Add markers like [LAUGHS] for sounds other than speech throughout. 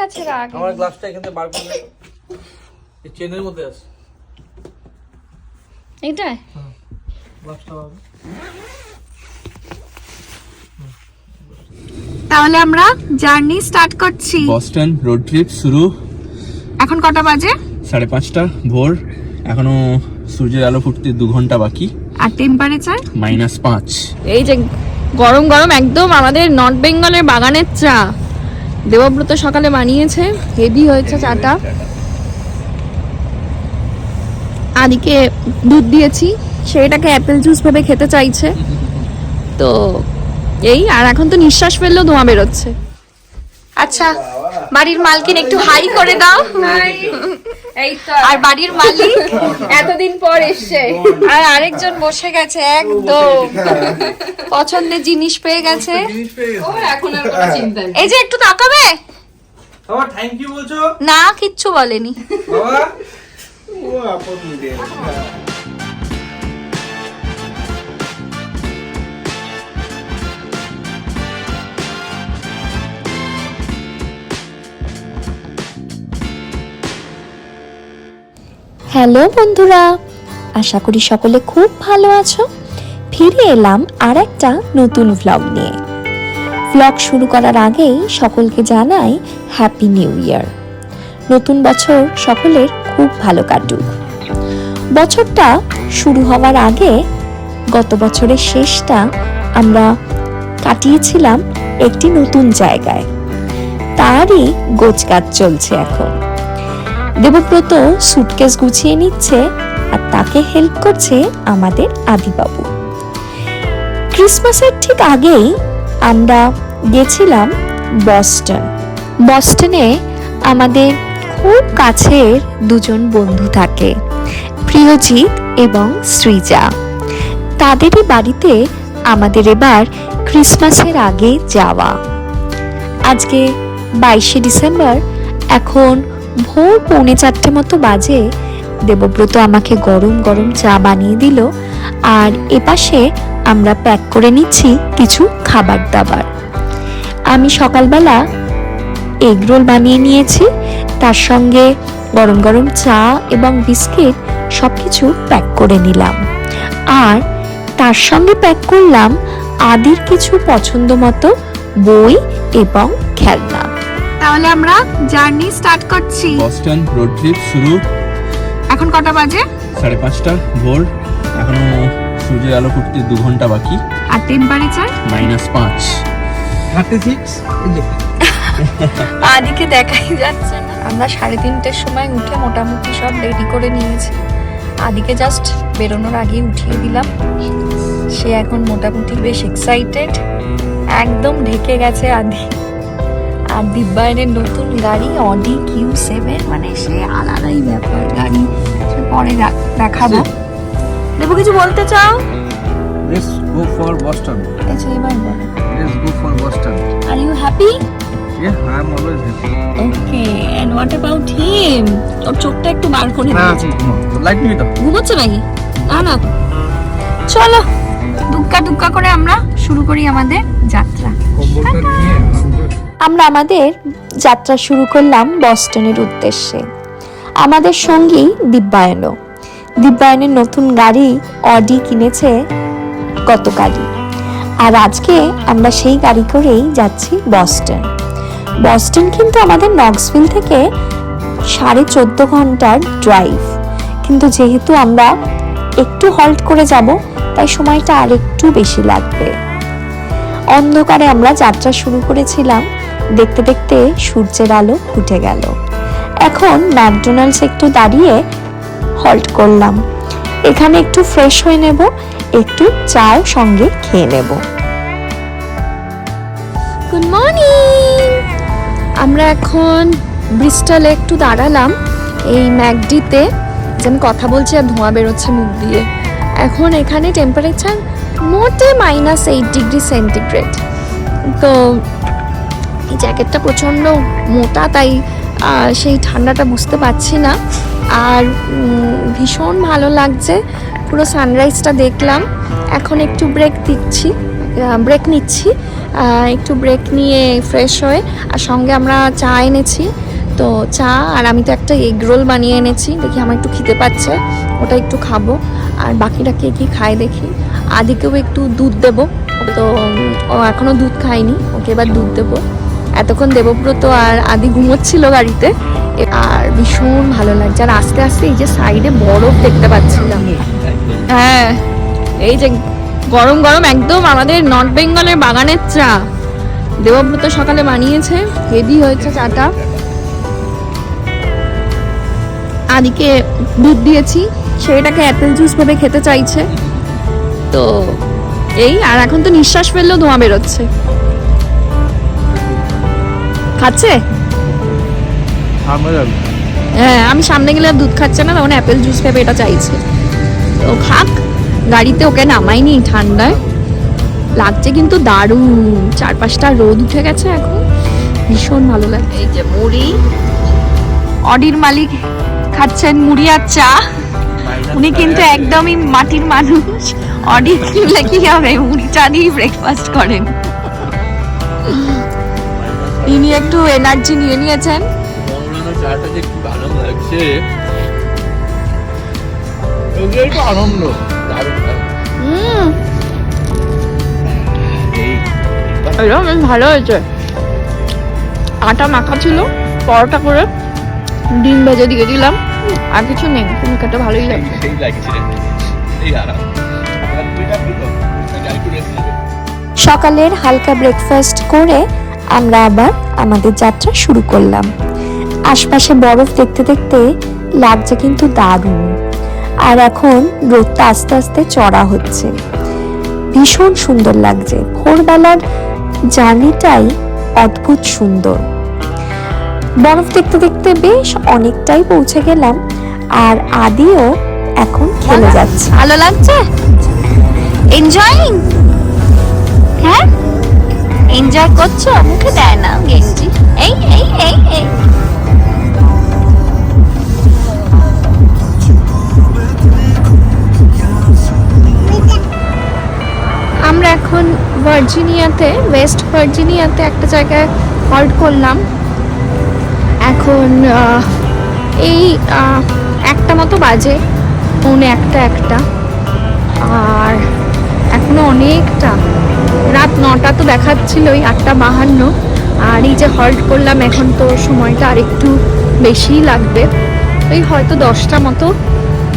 কাছে রাখ আমার গ্লাসটা এখান থেকে বার করে এই চেনের মধ্যে আছে। এটা গ্লাসটা তাহলে আমরা জার্নি স্টার্ট করছি। বস্টন রোড ট্রিপ শুরু। এখন কটা বাজে? সাড়ে পাঁচটা ভোর। এখনও সূর্যের আলো ফুটতে দু ঘণ্টা বাকি। আর টেম্পারেচার মাইনাস পাঁচ। এই যে গরম গরম একদম আমাদের নর্থ বেঙ্গলের বাগানের চা। দেবব্রত সকালে বানিয়েছে, হেভি হয়েছে চাটা। আদিকে দুধ দিয়েছি সেটাকে অ্যাপেল জুস ভাবে খেতে চাইছে। তো এই, আর এখন তো নিঃশ্বাস ফেললেও ধোঁয়া বেরোচ্ছে। আচ্ছা বাড়ির মালকিন একটু হাই করে দাও। আর বাড়ির মালিক এতদিন পর এসছে। আর আরেকজন বসে গেছে একদম। পছন্দের জিনিস পেয়ে গেছে। এই যে একটু তাকাবে? না কিচ্ছু বলেনি। বাবা হ্যালো বন্ধুরা, আশা করি সকলে খুব ভালো আছো। ফিরে এলাম আর একটা নতুন ভ্লগ নিয়ে। ভ্লগ শুরু করার আগেই সকলকে জানাই হ্যাপি নিউ ইয়ার নতুন বছর সকলের খুব ভালো কাটুক। বছরটা শুরু হওয়ার আগে গত বছরের শেষটা আমরা কাটিয়েছিলাম একটি নতুন জায়গায়। তারই গোছগাছ চলছে এখন। দেবব্রত সুটকেস গুছিয়ে নিচ্ছে আর তাকে হেল্প করছে আমাদের আদিবাবু। ক্রিসমাসের ঠিক আগেই আমরা গেছিলাম বস্টন বস্টনে আমাদের খুব কাছের দুজন বন্ধু থাকে, প্রিয়জিৎ এবং সৃজা। তাদেরই বাড়িতে আমাদের এবার ক্রিসমাসের আগে যাওয়া। আজকে বাইশে ডিসেম্বর, এখন ভোর পৌনে চারটে মতো বাজে। দেবব্রত আমাকে গরম গরম চা বানিয়ে দিল। আর এপাশে আমরা প্যাক করে নিচ্ছি কিছু খাবার দাবার। আমি সকালবেলা এগ রোল বানিয়ে নিয়েছি। তার সঙ্গে গরম গরম চা এবং বিস্কিট সব কিছু প্যাক করে নিলাম। আর তার সঙ্গে প্যাক করলাম আদির কিছু পছন্দ মতো বই এবং খেলনা। তাহলে আমরা জার্নি স্টার্ট করছি। বস্টন রোড ট্রিপ শুরু। এখন কটা বাজে? সাড়ে পাঁচটা ভোর। এখনও সূর্যের আলো ফুটতে দু ঘণ্টা বাকি। আর টেম্পারেচার মাইনাস পাঁচ। Thirty six? [LAUGHS] আদিকে দেখাই যাচ্ছে না। আমরা সাড়ে তিনটের সময় উঠে মোটামুটি সব রেডি করে নিয়েছি। আদিকে জাস্ট বেরোনোর আগে উঠিয়ে দিলাম। সে এখন মোটামুটি বেশ এক্সাইটেড একদম ঢেকে গেছে আদি। আর দিব্যায়নের নতুন গাড়ি অডি কিউ সেভেন মানে সে আলাদাই ব্যাপার গাড়ি। সে পরে দেখাবো। দেবো কিছু বলতে চাও? লেটস গো ফর বস্টন আচ্ছা এবার বলো। Let's go for Boston are you happy I am always happy okay and what about him তোর চোখটা একটু বার করে না লাইট নিবি তো? ঘুমোচ্ছে নাকি? না না। চলো দুক্কা দুক্কা করে আমরা শুরু করি আমাদের যাত্রা। আমরা আমাদের যাত্রা শুরু করলাম বস্টনের উদ্দেশ্যে। আমাদের সঙ্গী দিব্যায়নও। দিব্যায়নের নতুন গাড়ি অডি কিনেছে গতকালই। আর আজকে আমরা সেই গাড়ি করেই যাচ্ছি বস্টন। বস্টন কিন্তু আমাদের নক্সভিল থেকে সাড়ে চোদ্দ ঘণ্টার ড্রাইভ। কিন্তু যেহেতু আমরা একটু হল্ট করে যাব, তাই সময়টা আর একটু বেশি লাগবে। অন্ধকারে আমরা যাত্রা শুরু করেছিলাম দেখতে দেখতে সূর্যের আলো ফুটে গেল। এখন ম্যাকডোনাল্ডস একটু দাঁড়িয়ে হল্ট করলাম। এখানে একটু ফ্রেশ হয়ে নেব, একটু চাও সঙ্গে খেয়ে নেব। গুড মর্নিং আমরা এখন ব্রিস্টলে একটু দাঁড়ালাম, এই ম্যাকডিতে। যে আমি কথা বলছি আর ধোঁয়া বেরোচ্ছে মুখ দিয়ে। এখন এখানে টেম্পারেচার মোটে মাইনাস এইট ডিগ্রি সেন্টিগ্রেড তো জ্যাকেটটা প্রচণ্ড মোটা, তাই সেই ঠান্ডাটা বুঝতে পারছি না। আর ভীষণ ভালো লাগছে। পুরো সানরাইজটা দেখলাম। এখন একটু ব্রেক দিচ্ছি ব্রেক নিচ্ছি। একটু ব্রেক নিয়ে ফ্রেশ হয়ে, আর সঙ্গে আমরা চা এনেছি। তো চা, আর আমি তো একটা এগ রোল বানিয়ে এনেছি। দেখি আমার একটু খিদে পাচ্ছে, ওটা একটু খাব। আর বাকিটা কে কি খায় দেখি। আদিকেও একটু দুধ দেবো। তো, ও এখনও দুধ খায়নি, ওকে এবার দুধ দেবো। এতক্ষণ দেবব্রত আর আদি ঘুমোচ্ছিল গাড়িতে। আর ভীষণ ভালো লাগছে। আর আস্তে আস্তে এই যে সাইডে বরফ দেখতে পাচ্ছিলাম। হ্যাঁ এই যে গরম গরম একদম আমাদের নর্থ বেঙ্গলের বাগানের চা। দেবব্রত সকালে বানিয়েছে, হেভি হয়েছে চাটা। আদিকে দুধ দিয়েছি সেটাকে অ্যাপেল জুস ভেবে খেতে চাইছে। তো এই, আর এখন তো নিঃশ্বাস ফেললেও ধোঁয়া বেরোচ্ছে। খাচ্ছে? হ্যাঁ আমি সামনে গেলে আর দুধ খাচ্ছে না তখন অ্যাপেল জুস ভেবে এটা চাইছে। তো খাক গাড়িতে ওকে নামাইনি ঠান্ডায়। লাগছে কিন্তু দারুণ চার পাঁচটা রোদ উঠে গেছে এখন। ভীষণ ভালো লাগে। এই যে মুড়ি। অডির মালিক খাচ্ছেন মুড়ি আর চা। উনি কিন্তু একদমই মাটির মানুষ। অডি কিনলে কি হবে? মুড়ি চা দিয়েই ব্রেকফাস্ট করেন। ইনি একটু এনার্জি নিয়ে নিয়েছেন। চাটা যে কি ভালো লাগছে। এগুলোই আনন্দ দারুণ দারুণ। হুম। এই এটা ভালো হয়েছে। আটা মাখা ছিল পরোটা করে ডিম ভেজে দিয়ে দিলাম। আর কিছু নেই তুমি খেতে ভালোই লাগবে লাগছে। সকালের হালকা ব্রেকফাস্ট করে আমরা আবার আমাদের যাত্রা শুরু করলাম। আশপাশে বরফ দেখতে দেখতে লাগছে কিন্তু দারুণ। আর এখন রোদটা আস্তে আস্তে চড়া হচ্ছে। ভীষণ সুন্দর লাগছে। ভোরবেলার জার্নিটাই অদ্ভুত সুন্দর। বরফ দেখতে দেখতে বেশ অনেকটাই পৌঁছে গেলাম আর আদিও এখন খেলে যাচ্ছে। ভালো লাগছে? এনজয়িং হ্যাঁ? এনজয় করছ? মুখে দেয় না, গেঞ্জি। এই এই এই এই। আমরা এখন ভার্জিনিয়াতে, ওয়েস্ট ভার্জিনিয়াতে একটা জায়গায় হল্ট করলাম। এখন এই একটা মতো বাজে, পৌনে একটা একটা। আর এখনও অনেকটা। রাত নটা তো দেখাচ্ছিলই, আটটা বাহান্ন। আর এই যে হল্ট করলাম, এখন তো সময়টা আর একটু বেশিই লাগবে। ওই হয়তো দশটা মতো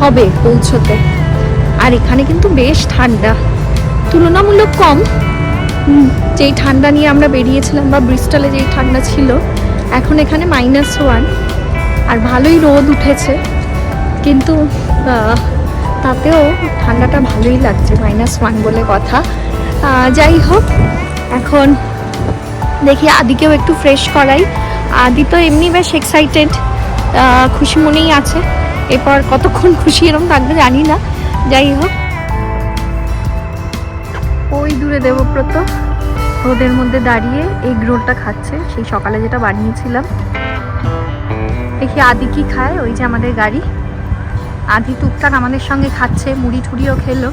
হবে পৌঁছতে। আর এখানে কিন্তু বেশ ঠান্ডা। তুলনামূলক কম। যেই ঠান্ডা নিয়ে আমরা বেরিয়েছিলাম বা ব্রিস্টলে যেই ঠান্ডা ছিল, এখন এখানে মাইনাস ওয়ান আর ভালোই রোদ উঠেছে। কিন্তু তাতেও ঠান্ডাটা ভালোই লাগছে মাইনাস ওয়ান বলে কথা। যাই হোক, এখন দেখি আদিকেও একটু ফ্রেশ করাই। আদি তো এমনি বেশ এক্সাইটেড খুশি মনেই আছে। এরপর কতক্ষণ খুশি এরকম থাকবে জানি না। যাই হোক। ওই দূরে দেবব্রত, রোদের মধ্যে দাঁড়িয়ে এগ রোলটা খাচ্ছে। সেই সকালে যেটা বানিয়েছিলাম। দেখি আদি কি খায়, ওই যে আমাদের গাড়ি। আদি টুকটাক আমাদের সঙ্গে খাচ্ছে মুড়ি ঠুড়িও খেলো।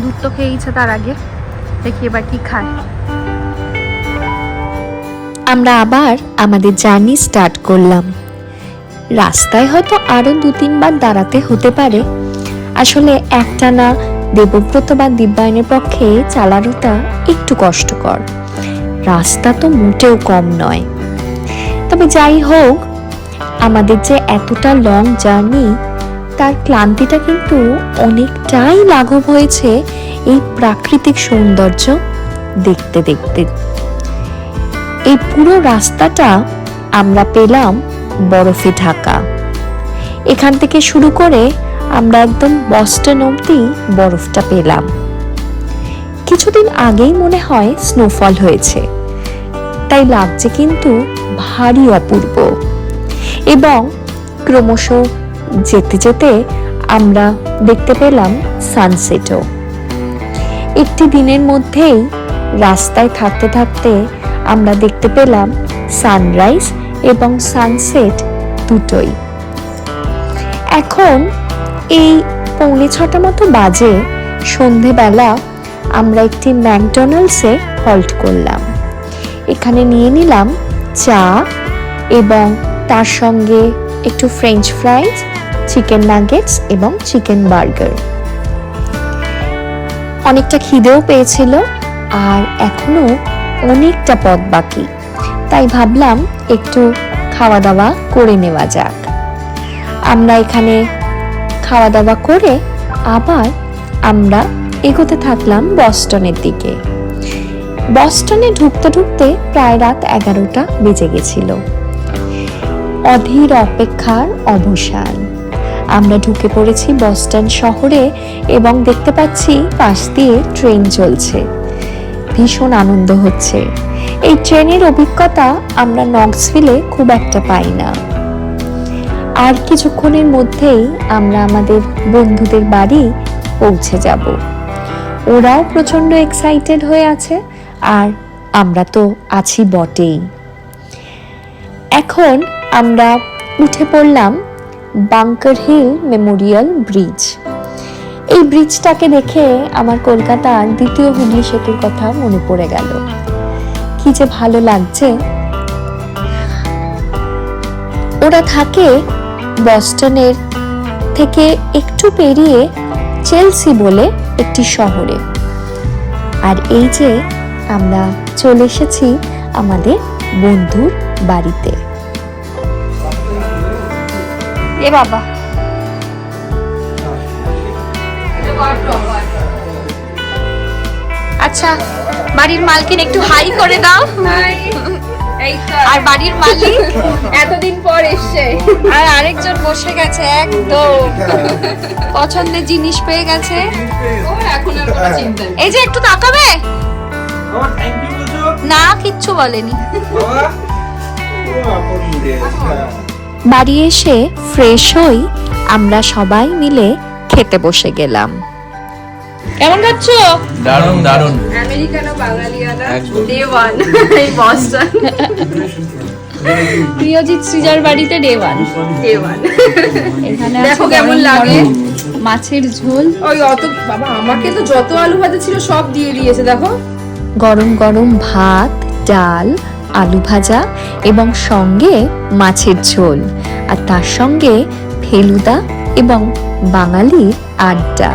দুধ তো খেয়েইছে তার আগে। দেখি এবার কি খায়। আমরা আবার আমাদের জার্নি স্টার্ট করলাম। রাস্তায় হয়তো আরও দু তিনবার দাঁড়াতে হতে পারে। আসলে একটানা দেবব্রত বা দিব্যায়নের পক্ষে চালানোটা একটু কষ্টকর। রাস্তা তো মোটেও কম নয়। তবে যাই হোক, আমাদের যে এতটা লং জার্নি তার ক্লান্তিটা কিন্তু অনেকটাই লাঘব হয়েছে এই প্রাকৃতিক সৌন্দর্য দেখতে দেখতে। এই পুরো রাস্তাটা আমরা পেলাম বরফে ঢাকা। এখান থেকে শুরু করে আমরা একদম বস্টন অবধি বরফটা পেলাম। কিছুদিন আগেই মনে হয় স্নোফল হয়েছে। তাই লাগছে কিন্তু ভারী অপূর্ব। এবং ক্রমশ যেতে যেতে আমরা দেখতে পেলাম সানসেটও। একটি দিনের মধ্যেই রাস্তায় থাকতে থাকতে আমরা দেখতে পেলাম সানরাইজ এবং সানসেট দুটোই। এখন এই পৌনে ছটা মতো বাজে সন্ধেবেলা আমরা একটি ম্যাকডোনাল্ডসে হল্ট করলাম। এখানে নিয়ে নিলাম চা এবং তার সঙ্গে একটু ফ্রেঞ্চ ফ্রাইজ চিকেন নাগেটস এবং চিকেন বার্গার। অনেকটা খিদেও পেয়েছিল আর এখনও অনেকটা পথ বাকি। তাই ভাবলাম একটু খাওয়া দাওয়া করে নেওয়া যাক। আমরা এখানে খাওয়া দাওয়া করে আবার আমরা এগোতে থাকলাম বস্টনের দিকে। বস্টনে ঢুকতে ঢুকতে প্রায় রাত এগারোটা বেজে গেছিল। অধীর অপেক্ষার অবসান। আমরা ঢুকে পড়েছি বস্টন শহরে এবং দেখতে পাচ্ছি পাশ দিয়ে ট্রেন চলছে। ভীষণ আনন্দ হচ্ছে। এই ট্রেনের অভিজ্ঞতা আমরা নক্সভিলে খুব একটা পাই না। আর কিছুক্ষণের মধ্যেই আমরা আমাদের বন্ধুদের বাড়ি পৌঁছে যাব। ওরাও প্রচণ্ড এক্সাইটেড হয়ে আছে আর আমরা তো আছি বটেই। এখন আমরা উঠে পড়লাম বাংকার হিল মেমোরিয়াল ব্রিজ এই ব্রিজটাকে দেখে আমার কলকাতার দ্বিতীয় হুগলি সেতুর কথা মনে পড়ে গেল। কি যে ভালো লাগছে। ওরা থাকে বস্টনের থেকে একটু পেরিয়ে চেলসি বলে একটি শহরে। আর এই যে আমরা চলে এসেছি আমাদের বন্ধুর বাড়িতে। এ বাবা। আচ্ছা বাড়ির মালকিন একটু হাই করে দাও। আর বাড়ির মালিক? এতদিন পর এসছে। আর আরেকজন বসে গেছে একদম। পছন্দের জিনিস পেয়ে গেছে। ও এখন আর কোনো চিন্তা নেই। এই যে একটু তাকাবে? না কিচ্ছু বলেনি। বাড়ি এসে ফ্রেশ হই আমরা সবাই মিলে খেতে বসে গেলাম। কেমন খাচ্ছ? দারুণ দারুণ। আমেরিকানো বাঙালিয়ানা ডে ওয়ান [LAUGHS] এই বস্টন প্রিয়জিৎ সৃজার বাড়িতে ডে ওয়ান ডে ওয়ান এখানে দেখো কেমন লাগে। মাছের ঝোল। ওই অত বাবা আমাকে তো যত আলু ভাজা ছিল সব দিয়ে দিয়েছে দেখো। গরম গরম ভাত ডাল আলু ভাজা এবং সঙ্গে মাছের ঝোল। আর তার সঙ্গে ফেলুদা এবং বাঙালির আড্ডা।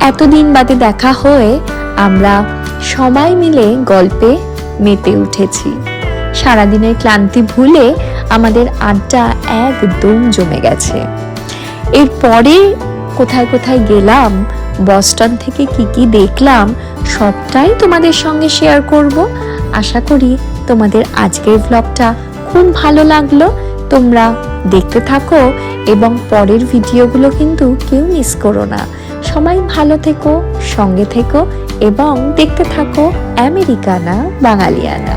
এতদিন বাদে দেখা হয়ে আমরা সবাই মিলে গল্পে মেতে উঠেছি। সারাদিনের ক্লান্তি ভুলে আমাদের আড্ডা একদম জমে গেছে। এরপরে কোথায় কোথায় গেলাম, বস্টন থেকে কি কি দেখলাম, সবটাই তোমাদের সঙ্গে শেয়ার করব। আশা করি তোমাদের আজকের ব্লগটা খুব ভালো লাগল। তোমরা দেখতে থাকো এবং পরের ভিডিওগুলো কিন্তু কেউ মিস করো না। সবাই ভালো থেকো, সঙ্গে থেকো এবং দেখতে থাকো আমেরিকানা বাঙালিয়ানা।